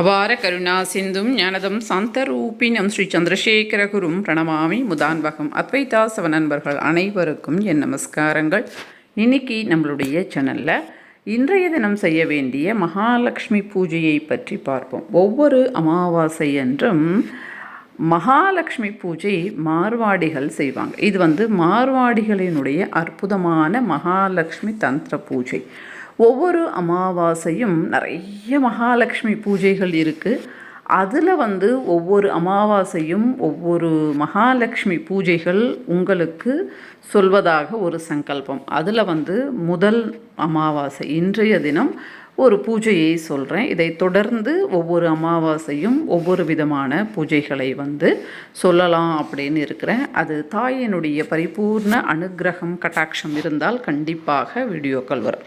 அபார கருணா சிந்தும் ஞானதம் சந்தரூபினம் ஸ்ரீ சந்திரசேகரகுரும் பிரணமாமி முதான்வகம். அத்வைதாசவ நண்பர்கள் அனைவருக்கும் என் நமஸ்காரங்கள். இன்னைக்கு நம்மளுடைய சேனலில் இன்றைய தினம் செய்ய வேண்டிய மகாலட்சுமி பூஜையை பற்றி பார்ப்போம். ஒவ்வொரு அமாவாசை என்றும் மகாலட்சுமி பூஜை மார்வாடிகள் செய்வாங்க. இது வந்து மார்வாடிகளினுடைய அற்புதமான மகாலட்சுமி தந்திர பூஜை. ஒவ்வொரு அமாவாசையும் நிறைய மகாலட்சுமி பூஜைகள் இருக்குது அதில் வந்து ஒவ்வொரு அமாவாசையும் ஒவ்வொரு மகாலட்சுமி பூஜைகள் உங்களுக்கு சொல்வதாக ஒரு சங்கல்பம். அதில் வந்து முதல் அமாவாசை இன்றைய தினம் ஒரு பூஜையை சொல்கிறேன் இதை தொடர்ந்து ஒவ்வொரு அமாவாசையும் ஒவ்வொரு விதமான பூஜைகளை வந்து சொல்லலாம் அப்படின்னு இருக்கிறேன். அது தாயினுடைய பரிபூர்ண அனுக்கிரகம் கட்டாட்சம் இருந்தால் கண்டிப்பாக வீடியோக்கள் வரும்.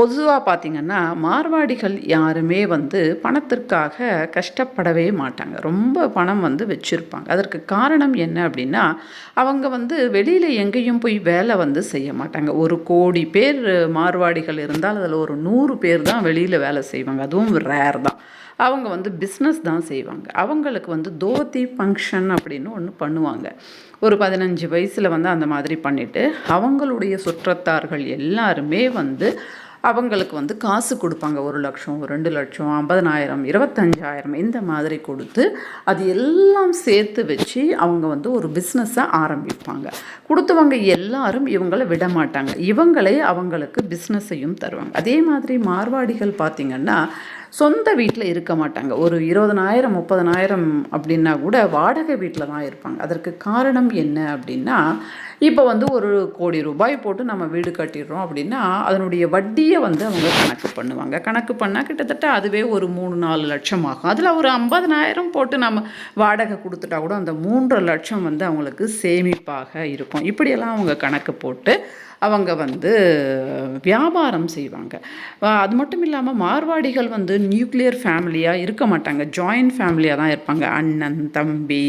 பொதுவாக பார்த்திங்கன்னா மார்வாடிகள் யாருமே வந்து பணத்திற்காக கஷ்டப்படவே மாட்டாங்க. ரொம்ப பணம் வந்து வச்சுருப்பாங்க. அதற்கு காரணம் என்ன அப்படின்னா அவங்க வந்து வெளியில் எங்கேயும் போய் வேலை வந்து செய்ய மாட்டாங்க. ஒரு கோடி பேர் மார்வாடிகள் இருந்தால் அதில் ஒரு நூறு பேர் தான் வெளியில் வேலை செய்வாங்க. அதுவும் ரேர் தான். அவங்க வந்து பிஸ்னஸ் தான் செய்வாங்க. அவங்களுக்கு வந்து தோத்தி ஃபங்க்ஷன் அப்படின்னு ஒன்று பண்ணுவாங்க. ஒரு பதினஞ்சு வயசில் வந்து அந்த மாதிரி பண்ணிவிட்டு அவங்களுடைய சுற்றத்தார்கள் எல்லாருமே வந்து அவங்களுக்கு வந்து காசு கொடுப்பாங்க. ஒரு லட்சம் ரெண்டு லட்சம் ஐம்பதனாயிரம் இருபத்தஞ்சாயிரம் இந்த மாதிரி கொடுத்து அது எல்லாம் சேர்த்து வச்சு அவங்க வந்து ஒரு பிஸ்னஸை ஆரம்பிப்பாங்க. கொடுத்தவங்க எல்லாரும் இவங்களை விட மாட்டாங்க. இவங்களே அவங்களுக்கு பிஸ்னஸையும் தருவாங்க. அதே மாதிரி மார்வாடிகள் பார்த்திங்கன்னா சொந்த வீட்டில் இருக்க மாட்டாங்க. ஒரு இருபதனாயிரம் முப்பதனாயிரம் அப்படின்னா கூட வாடகை வீட்டில் தான் இருப்பாங்க. அதற்கு காரணம் என்ன அப்படின்னா இப்போ வந்து ஒரு கோடி ரூபாய் போட்டு நம்ம வீடு கட்டிடுறோம் அப்படின்னா அதனுடைய வட்டியை வந்து அவங்க கணக்கு பண்ணுவாங்க. கணக்கு பண்ணால் கிட்டத்தட்ட அதுவே ஒரு மூணு நாலு லட்சம் ஆகும். அதில் ஒரு ஐம்பதனாயிரம் போட்டு நம்ம வாடகை கொடுத்துட்டா கூட அந்த மூன்று லட்சம் வந்து அவங்களுக்கு சேமிப்பாக இருக்கும். இப்படியெல்லாம் அவங்க கணக்கு போட்டு அவங்க வந்து வியாபாரம் செய்வாங்க. அது மட்டும் இல்லாமல் மார்வாடிகள் வந்து நியூக்ளியர் ஃபேமிலியாக இருக்க மாட்டாங்க. ஜாயின்ட் ஃபேமிலியாக தான் இருப்பாங்க. அண்ணன் தம்பி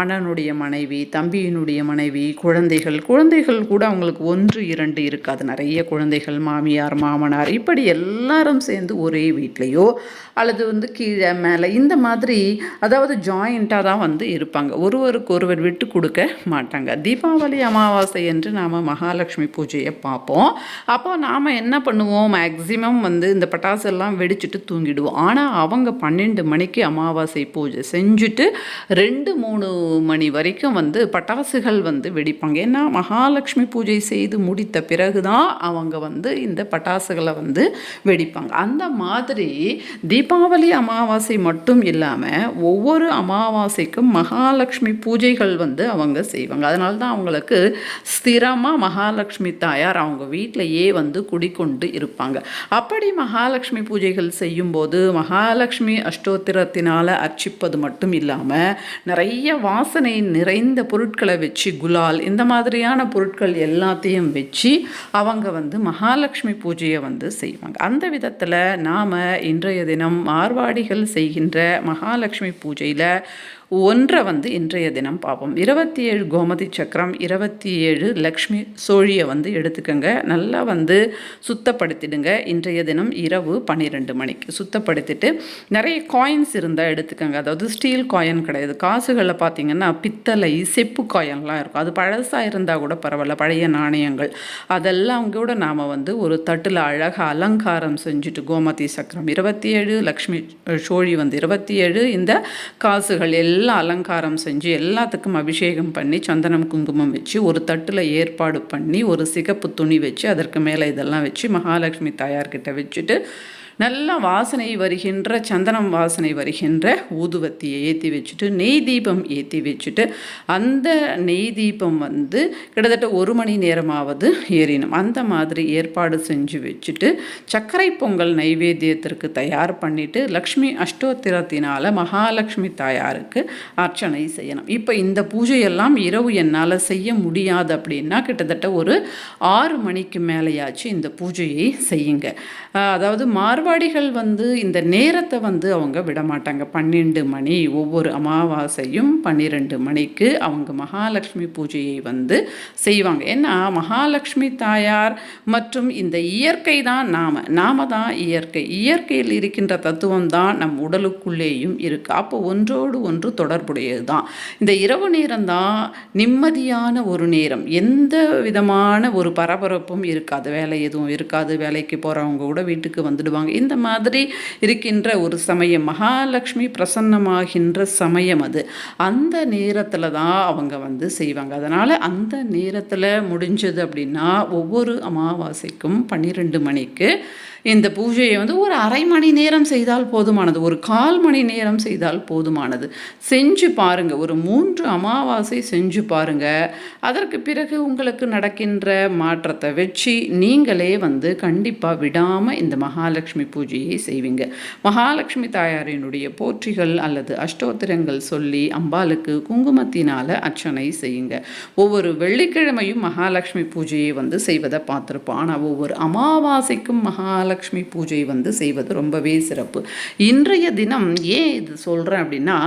அண்ணனுடைய மனைவி தம்பியினுடைய மனைவி குழந்தைகள். குழந்தைகள் கூட அவங்களுக்கு ஒன்று இரண்டு இருக்காது. நிறைய குழந்தைகள் மாமியார் மாமனார். இப்படி எல்லாரும் சேர்ந்து ஒரே வீட்லேயோ அல்லது வந்து கீழே மேலே இந்த மாதிரி அதாவது ஜாயிண்ட்டாக தான் வந்து இருப்பாங்க. ஒருவருக்கு ஒருவர் விட்டு கொடுக்க மாட்டாங்க. தீபாவளி அமாவாசை என்று நாம் மகாலட்சுமி பூஜை பூஜையை பார்ப்போம். அப்போ நாம் என்ன பண்ணுவோம்? மேக்ஸிமம் வந்து இந்த பட்டாசு எல்லாம் வெடிச்சிட்டு தூங்கிடுவோம். ஆனால் அவங்க பன்னெண்டு மணிக்கு அமாவாசை பூஜை செஞ்சுட்டு ரெண்டு மூணு மணி வரைக்கும் வந்து பட்டாசுகள் வந்து வெடிப்பாங்க. ஏன்னா மகாலட்சுமி பூஜை செய்து முடித்த பிறகு தான் அவங்க வந்து இந்த பட்டாசுகளை வந்து வெடிப்பாங்க. அந்த மாதிரி தீபாவளி அமாவாசை மட்டும் இல்லாமல் ஒவ்வொரு அமாவாசைக்கும் மகாலட்சுமி பூஜைகள் வந்து அவங்க செய்வாங்க. அதனால தான் அவங்களுக்கு ஸ்திரமாக மகாலட்சுமி தாயார் அவங்க வீட்டிலையே வந்து குடிக்கொண்டு இருப்பாங்க. அப்படி மகாலட்சுமி பூஜைகள் செய்யும்போது மகாலட்சுமி அஷ்டோத்திரத்தினால் அர்ச்சிப்பது மட்டும் இல்லாமல் நிறைய வாசனை நிறைந்த பொருட்களை வச்சு குலால் இந்த மாதிரியான பொருட்கள் எல்லாத்தையும் வச்சு அவங்க வந்து மகாலட்சுமி பூஜையை வந்து செய்வாங்க. அந்த விதத்தில் நாம் இன்றைய தினம் மார்வாடிகள் செய்கின்ற மகாலட்சுமி பூஜையில் ஒன்றை வந்து இன்றைய தினம் பார்ப்போம். இருபத்தி ஏழு கோமதி சக்கரம் இருபத்தி ஏழு லக்ஷ்மி சோழியை வந்து எடுத்துக்கோங்க. நல்லா வந்து சுத்தப்படுத்திடுங்க. இன்றைய தினம் இரவு பன்னிரெண்டு மணிக்கு சுத்தப்படுத்திட்டு நிறைய காயின்ஸ் இருந்தால் எடுத்துக்கோங்க. அதாவது ஸ்டீல் காயின் கிடையாது. காசுகளில் பார்த்தீங்கன்னா பித்தளை செப்பு காயின்லாம் இருக்கும். அது பழசாக இருந்தால் கூட பரவாயில்ல. பழைய நாணயங்கள். அதெல்லாம் கூட நாம் வந்து ஒரு தட்டில் அழகாக அலங்காரம் செஞ்சுட்டு கோமதி சக்கரம் இருபத்தி ஏழு லக்ஷ்மி சோழி வந்து இருபத்தி ஏழு இந்த காசுகள் எல்லாம் எல்லாம் அலங்காரம் செஞ்சு எல்லாத்துக்கும் அபிஷேகம் பண்ணி சந்தனம் குங்குமம் வச்சு ஒரு தட்டில் ஏற்பாடு பண்ணி ஒரு சிகப்பு துணி வச்சு அதற்கு மேலே இதெல்லாம் வச்சு மகாலட்சுமி தாயார்கிட்ட வச்சுட்டு நல்லா வாசனை வருகின்ற சந்தனம் வாசனை வருகின்ற ஊதுவத்தியை ஏற்றி வச்சுட்டு நெய் தீபம் ஏற்றி வச்சுட்டு அந்த நெய் தீபம் வந்து கிட்டத்தட்ட ஒரு மணி நேரமாவது ஏறினோம். அந்த மாதிரி ஏற்பாடு செஞ்சு வச்சுட்டு சர்க்கரை பொங்கல் நைவேத்தியத்திற்கு தயார் பண்ணிவிட்டு லக்ஷ்மி அஷ்டோத்திரத்தினால் மகாலட்சுமி தாயாருக்கு அர்ச்சனை செய்யணும். இப்போ இந்த பூஜையெல்லாம் இரவு என்னால் செய்ய முடியாது அப்படின்னா கிட்டத்தட்ட ஒரு ஆறு மணிக்கு மேலேயாச்சு இந்த பூஜையை செய்யுங்க. அதாவது மார்வ மரபாடிகள் வந்து இந்த நேரத்தை வந்து அவங்க விட மாட்டாங்க பன்னெண்டு மணி ஒவ்வொரு அமாவாசையும் பன்னிரெண்டு மணிக்கு அவங்க மகாலட்சுமி பூஜையை வந்து செய்வாங்க. ஏன்னா மகாலட்சுமி தாயார் மற்றும் இந்த இயற்கை தான் நாம. நாம தான் இயற்கை. இயற்கையில் இருக்கின்ற தத்துவம் தான் நம் உடலுக்குள்ளேயும் இருக்குது அப்போ ஒன்றோடு ஒன்று தொடர்புடையது தான். இந்த இரவு நேரம் தான் நிம்மதியான ஒரு நேரம். எந்த விதமான ஒரு பரபரப்பும் இருக்காது. வேலை எதுவும் இருக்காது. வேலைக்கு போகிறவங்க கூட வீட்டுக்கு வந்துடுவாங்க. இந்த மாதிரி இருக்கின்ற ஒரு சமயம் மகாலட்சுமி பிரசன்னமாகின்ற சமயம் அது. அந்த நேரத்தில் தான் அவங்க வந்து செய்வாங்க. அதனால் அந்த நேரத்தில் முடிஞ்சது அப்படின்னா ஒவ்வொரு அமாவாசைக்கும் பன்னிரெண்டு மணிக்கு இந்த பூஜையை வந்து ஒரு அரை மணி நேரம் செய்தால் போதுமானது ஒரு கால் மணி நேரம் செய்தால் போதுமானது. செஞ்சு பாருங்க ஒரு மூன்று அமாவாசை செஞ்சு பாருங்க. அதற்கு பிறகு உங்களுக்கு நடக்கின்ற மாற்றத்தை வச்சு நீங்களே வந்து கண்டிப்பாக விடாமல் இந்த மகாலட்சுமி பூஜையை செய்வீங்க. மகாலட்சுமி தாயாரினுடைய போற்றிகள் அல்லது அஷ்டோத்திரங்கள் சொல்லி அம்பாளுக்கு குங்குமத்தினால் அர்ச்சனை செய்யுங்க. ஒவ்வொரு வெள்ளிக்கிழமையும் மகாலட்சுமி பூஜையை வந்து செய்வதை பார்த்துருப்போம். ஆனால் ஒவ்வொரு அமாவாசைக்கும் மகாலட்சுமி பூஜை வந்து செய்வது ரொம்பவே சிறப்பு. இன்றைய தினம் ஏன் இது சொல்கிறேன் அப்படின்னா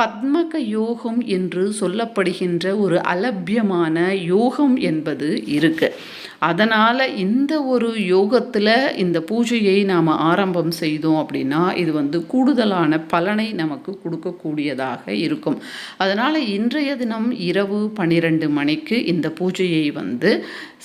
பத்மக யோகம் என்று சொல்லப்படுகின்ற ஒரு அலபியமான யோகம் என்பது இருக்குது அதனால் இந்த ஒரு யோகத்தில் இந்த பூஜையை நாம் ஆரம்பம் செய்தோம் அப்படின்னா இது வந்து கூடுதலான பலனை நமக்கு கொடுக்கக்கூடியதாக இருக்கும். அதனால் இன்றைய தினம் இரவு பன்னிரெண்டு மணிக்கு இந்த பூஜையை வந்து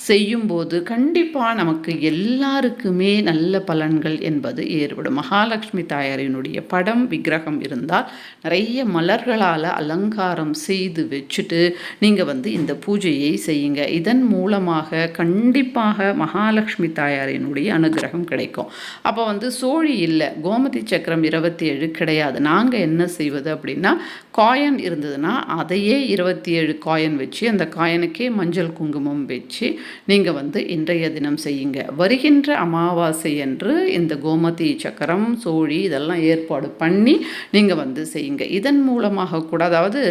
செய்யும்போது கண்டிப்பாக நமக்கு எல்லாருக்குமே நல்ல பலன்கள் என்பது ஏற்படும். மகாலட்சுமி தாயாரினுடைய படம் விக்கிரகம் இருந்தால் நிறைய மலர்களால் அலங்காரம் செய்து வச்சுட்டு நீங்கள் வந்து இந்த பூஜையை செய்யுங்க. இதன் மூலமாக கண் கண்டிப்பாக மகாலட்சுமி தாயாரினுடைய அனுகிரகம் கிடைக்கும். அப்போ வந்து சோழி இல்லை கோமதி சக்கரம் இருபத்தி ஏழு கிடையாது. நாங்கள் என்ன செய்வது அப்படின்னா காயின் இருந்ததுன்னா அதையே இருபத்தி ஏழு காயின் வச்சு அந்த காயனுக்கே மஞ்சள் குங்குமம் வச்சு நீங்கள் வந்து இன்றைய தினம் செய்யுங்க. வருகின்ற அமாவாசை என்று இந்த கோமதி சக்கரம் சோழி இதெல்லாம் ஏற்பாடு பண்ணி நீங்கள் வந்து செய்யுங்க. இதன் மூலமாக கூட அதாவது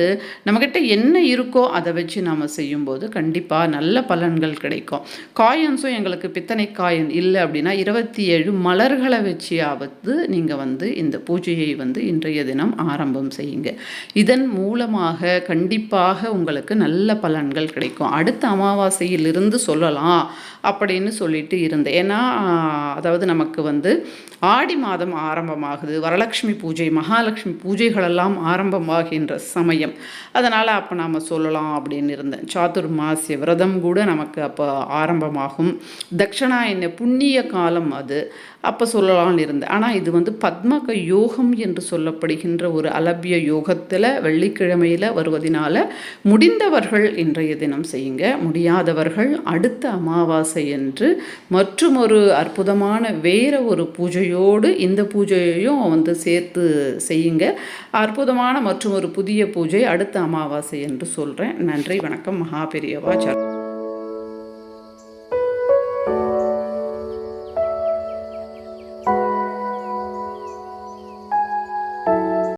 நம்மக்கிட்ட என்ன இருக்கோ அதை வச்சு நாம் செய்யும்போது கண்டிப்பாக நல்ல பலன்கள் கிடைக்கும். காயன்ஸும் எங்களுக்கு பித்தனை காயன் இல்லை அப்படின்னா இருபத்தி ஏழு மலர்களை வச்சியாவது நீங்கள் வந்து இந்த பூஜையை வந்து இன்றைய தினம் ஆரம்பம் செய்யுங்க. இதன் மூலமாக கண்டிப்பாக உங்களுக்கு நல்ல பலன்கள் கிடைக்கும். அடுத்த அமாவாசையிலிருந்து சொல்லலாம் அப்படின்னு சொல்லிட்டு இருந்தேன். ஏன்னா அதாவது நமக்கு வந்து ஆடி மாதம் ஆரம்பமாகுது. வரலட்சுமி பூஜை மகாலட்சுமி பூஜைகளெல்லாம் ஆரம்பமாகின்ற சமயம். அதனால் அப்போ நாம் சொல்லலாம் அப்படின்னு இருந்தேன். சாதுர்மாசிய விரதம் கூட நமக்கு அப்போ ஆரம்பமாகும். தட்சணாயன புண்ணிய காலம் அது. அப்போ சொல்லலாம்னு இருந்தேன். ஆனால் இது வந்து பத்மக யோகம் என்று சொல்லப்படுகின்ற ஒரு அலபிய யோகத்தில் வெள்ளிக்கிழமையில் வருவதனால முடிந்தவர்கள் இன்றைய தினம் செய்யுங்க. முடியாதவர்கள் அடுத்த அமாவாசை என்று மற்றும் ஒரு அற்புதமான வேற ஒரு பூஜையோடு இந்த பூஜையையும் வந்து சேர்த்து செய்யுங்க. அற்புதமான மற்றும் ஒரு புதிய பூஜை அடுத்த அமாவாசை என்று சொல்கிறேன் நன்றி வணக்கம் மகாபெரியவாச்சார்